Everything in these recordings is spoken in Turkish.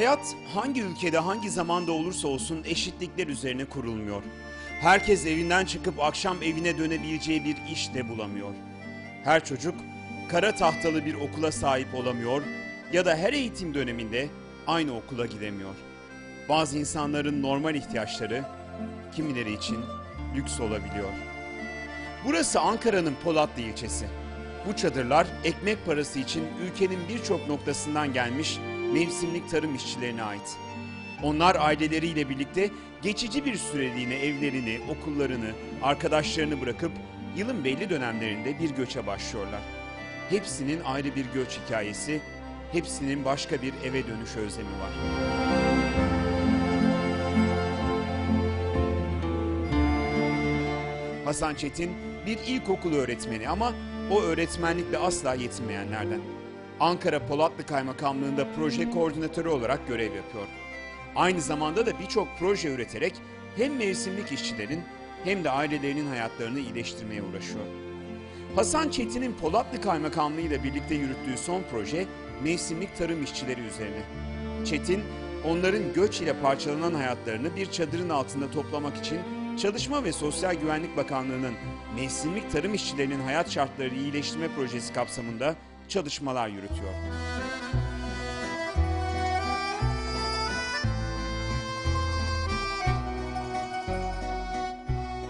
Hayat hangi ülkede hangi zamanda olursa olsun eşitlikler üzerine kurulmuyor. Herkes evinden çıkıp akşam evine dönebileceği bir iş de bulamıyor. Her çocuk kara tahtalı bir okula sahip olamıyor ya da her eğitim döneminde aynı okula gidemiyor. Bazı insanların normal ihtiyaçları kimileri için lüks olabiliyor. Burası Ankara'nın Polatlı ilçesi. Bu çadırlar ekmek parası için ülkenin birçok noktasından gelmiş mevsimlik tarım işçilerine ait. Onlar aileleriyle birlikte geçici bir süreliğine evlerini, okullarını, arkadaşlarını bırakıp yılın belli dönemlerinde bir göçe başlıyorlar. Hepsinin ayrı bir göç hikayesi, hepsinin başka bir eve dönüş özlemi var. Hasan Çetin bir ilkokul öğretmeni ama o öğretmenlikle asla yetinmeyenlerden. Ankara Polatlı Kaymakamlığı'nda proje koordinatörü olarak görev yapıyor. Aynı zamanda da birçok proje üreterek hem mevsimlik işçilerin hem de ailelerinin hayatlarını iyileştirmeye uğraşıyor. Hasan Çetin'in Polatlı Kaymakamlığı ile birlikte yürüttüğü son proje mevsimlik tarım işçileri üzerine. Çetin, onların göç ile parçalanan hayatlarını bir çadırın altında toplamak için Çalışma ve Sosyal Güvenlik Bakanlığı'nın mevsimlik tarım işçilerinin hayat şartlarını iyileştirme projesi kapsamında çalışmalar yürütüyor.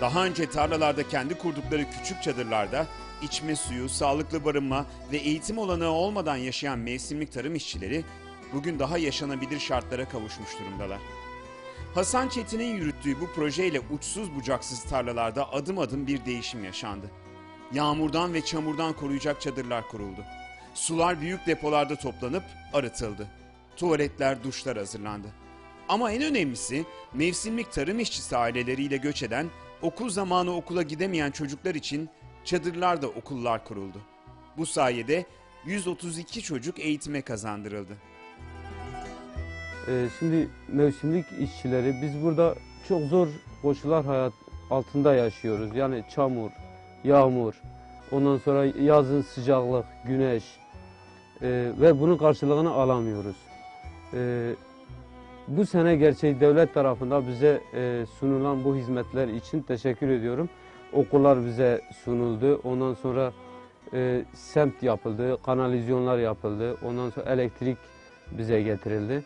Daha önce tarlalarda kendi kurdukları küçük çadırlarda içme suyu, sağlıklı barınma ve eğitim olanağı olmadan yaşayan mevsimlik tarım işçileri bugün daha yaşanabilir şartlara kavuşmuş durumdalar. Hasan Çetin'in yürüttüğü bu projeyle uçsuz bucaksız tarlalarda adım adım bir değişim yaşandı. Yağmurdan ve çamurdan koruyacak çadırlar kuruldu. Sular büyük depolarda toplanıp arıtıldı. Tuvaletler, duşlar hazırlandı. Ama en önemlisi mevsimlik tarım işçisi aileleriyle göç eden, okul zamanı okula gidemeyen çocuklar için çadırlarda okullar kuruldu. Bu sayede 132 çocuk eğitime kazandırıldı. Ee, şimdi mevsimlik işçileri biz burada çok zor koşullar hayat altında yaşıyoruz. Yani çamur, yağmur, ondan sonra yazın sıcaklık, güneş ee, ve bunun karşılığını alamıyoruz. Ee, bu sene gerçek devlet tarafından bize e, sunulan bu hizmetler için teşekkür ediyorum. Okullar bize sunuldu. Ondan sonra e, semt yapıldı, kanalizasyonlar yapıldı. Ondan sonra elektrik bize getirildi.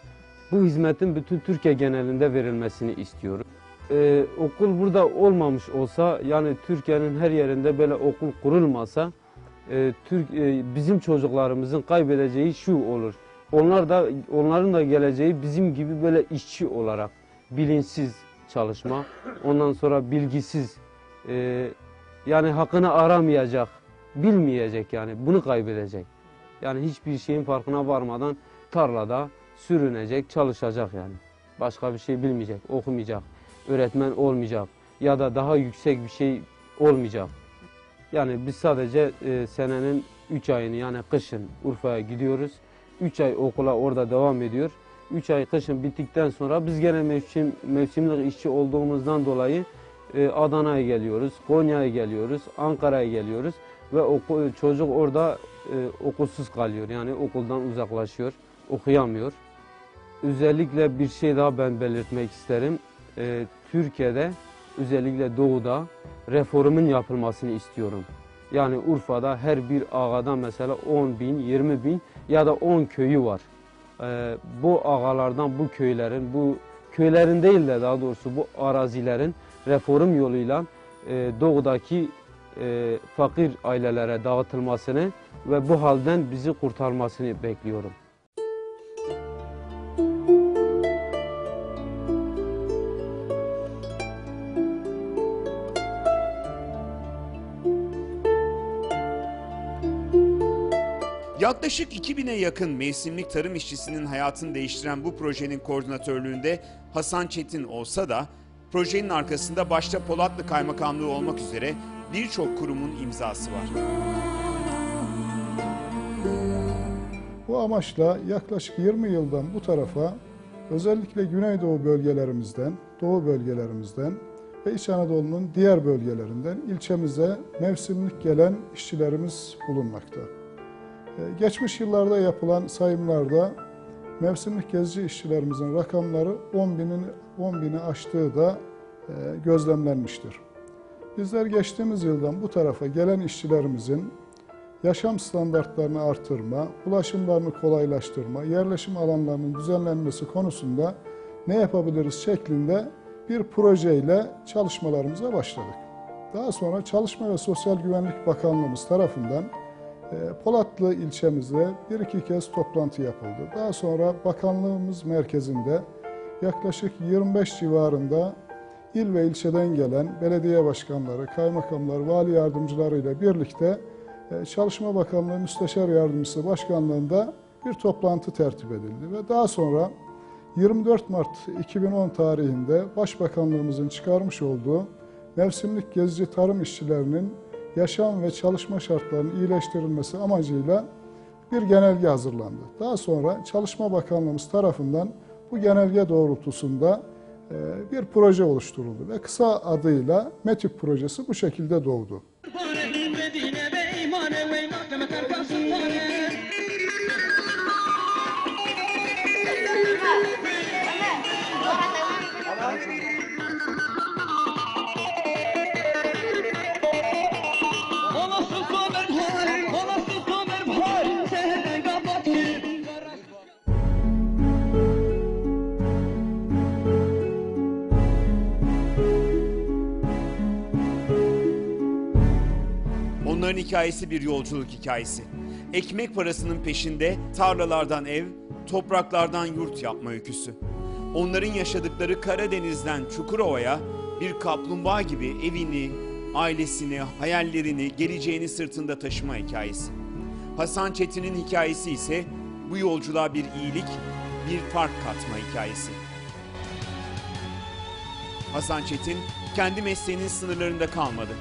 Bu hizmetin bütün Türkiye genelinde verilmesini istiyorum. Ee, okul burada olmamış olsa yani Türkiye'nin her yerinde böyle okul kurulmasa e, Türk e, bizim çocuklarımızın kaybedeceği şu olur. Onlar da onların da geleceği bizim gibi böyle işçi olarak bilinçsiz çalışma, ondan sonra bilgisiz e, yani hakkını aramayacak, bilmeyecek yani bunu kaybedecek. Yani hiçbir şeyin farkına varmadan tarlada sürünecek, çalışacak yani. Başka bir şey bilmeyecek, okumayacak, öğretmen olmayacak ya da daha yüksek bir şey olmayacak. Yani biz sadece e, senenin 3 ayını yani kışın Urfa'ya gidiyoruz. 3 ay okula orada devam ediyor. 3 ay kışın bittikten sonra biz gene mevsim, mevsimlik işçi olduğumuzdan dolayı e, Adana'ya geliyoruz, Konya'ya geliyoruz, Ankara'ya geliyoruz ve oku, çocuk orada e, okulsuz kalıyor. Yani okuldan uzaklaşıyor, okuyamıyor. Özellikle bir şey daha ben belirtmek isterim. Ee, Türkiye'de özellikle doğuda reformun yapılmasını istiyorum. Yani Urfa'da her bir ağada mesela 10 bin, 20 bin ya da 10 köyü var. Ee, bu ağalardan bu köylerin, bu köylerin değil de daha doğrusu bu arazilerin reform yoluyla e, doğudaki e, fakir ailelere dağıtılmasını ve bu halden bizi kurtarmasını bekliyorum. Yaklaşık 2000'e yakın mevsimlik tarım işçisinin hayatını değiştiren bu projenin koordinatörlüğünde Hasan Çetin olsa da projenin arkasında başta Polatlı Kaymakamlığı olmak üzere birçok kurumun imzası var. Bu amaçla yaklaşık 20 yıldan bu tarafa özellikle Güneydoğu bölgelerimizden, Doğu bölgelerimizden ve İç Anadolu'nun diğer bölgelerinden ilçemize mevsimlik gelen işçilerimiz bulunmakta. Ee, Geçmiş yıllarda yapılan sayımlarda mevsimlik gezici işçilerimizin rakamları 10 bini, 10 bini aştığı da e, gözlemlenmiştir. Bizler geçtiğimiz yıldan bu tarafa gelen işçilerimizin yaşam standartlarını artırma, ulaşımlarını kolaylaştırma, yerleşim alanlarının düzenlenmesi konusunda ne yapabiliriz şeklinde bir projeyle çalışmalarımıza başladık. Daha sonra Çalışma ve Sosyal Güvenlik Bakanlığımız tarafından Polatlı ilçemizde bir iki kez toplantı yapıldı. Daha sonra bakanlığımız merkezinde yaklaşık 25 civarında il ve ilçeden gelen belediye başkanları, kaymakamlar, vali yardımcıları ile birlikte e, Çalışma Bakanlığı Müsteşar Yardımcısı Başkanlığında bir toplantı tertip edildi ve daha sonra 24 Mart 2010 tarihinde Başbakanlığımızın çıkarmış olduğu mevsimlik gezici tarım işçilerinin yaşam ve çalışma şartlarının iyileştirilmesi amacıyla bir genelge hazırlandı. Daha sonra Çalışma Bakanlığımız tarafından bu genelge doğrultusunda e, bir proje oluşturuldu ve kısa adıyla METÜK projesi bu şekilde doğdu. Onların hikayesi bir yolculuk hikayesi. Ekmek parasının peşinde tarlalardan ev, topraklardan yurt yapma öyküsü. Onların yaşadıkları Karadeniz'den Çukurova'ya bir kaplumbağa gibi evini, ailesini, hayallerini, geleceğini sırtında taşıma hikayesi. Hasan Çetin'in hikayesi ise bu yolculuğa bir iyilik, bir fark katma hikayesi. Hasan Çetin kendi mesleğinin sınırlarında kalmadı.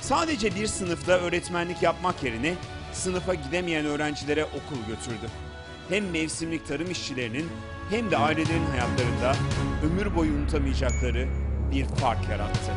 Sadece bir sınıfta öğretmenlik yapmak yerine sınıfa gidemeyen öğrencilere okul götürdü. Hem mevsimlik tarım işçilerinin hem de ailelerin hayatlarında ömür boyu unutamayacakları bir fark yarattı.